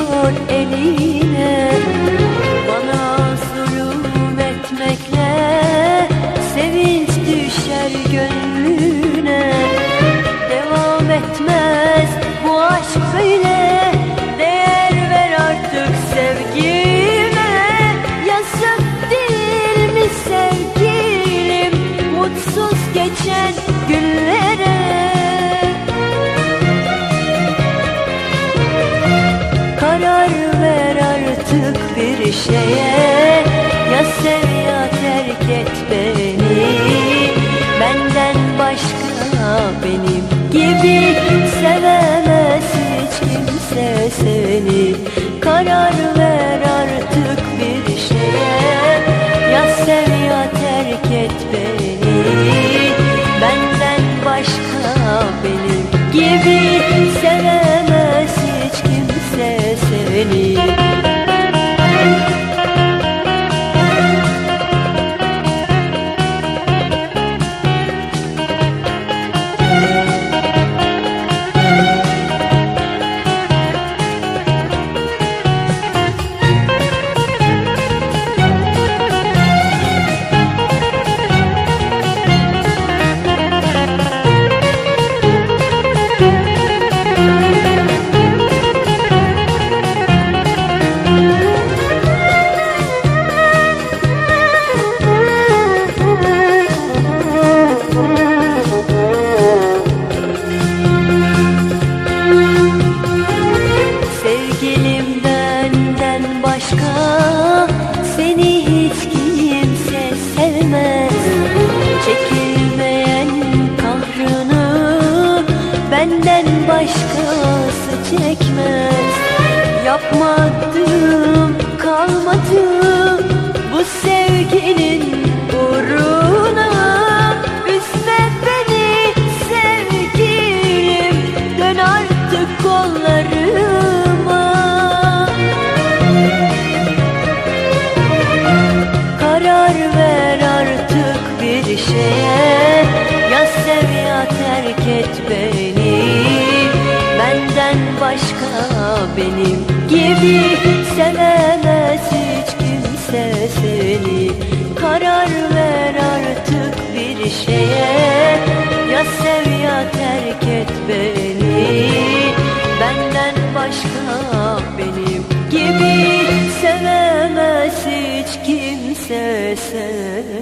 geçiyor eline. Bana zulüm etmekle şeye Ya sev ya terk et beni Benden başka benim gibi Sevemez hiç kimse seni. Karar ver artık bir şeye Ya sev ya terk et beni Benden başka benim gibi Sevemez hiç kimse seni Benden başkası çekmez. Yapmadım kalmadı Bu sevginin uğruna. Üzme beni sevgilim Dön artık kollarıma. Karar ver artık bir şeye. Ya sev ya terk et beni başka benim gibi Sevemez hiç kimse seni. Karar ver artık bir şeye Ya sev ya terk et beni. Benden başka benim gibi Sevemez hiç kimse seni.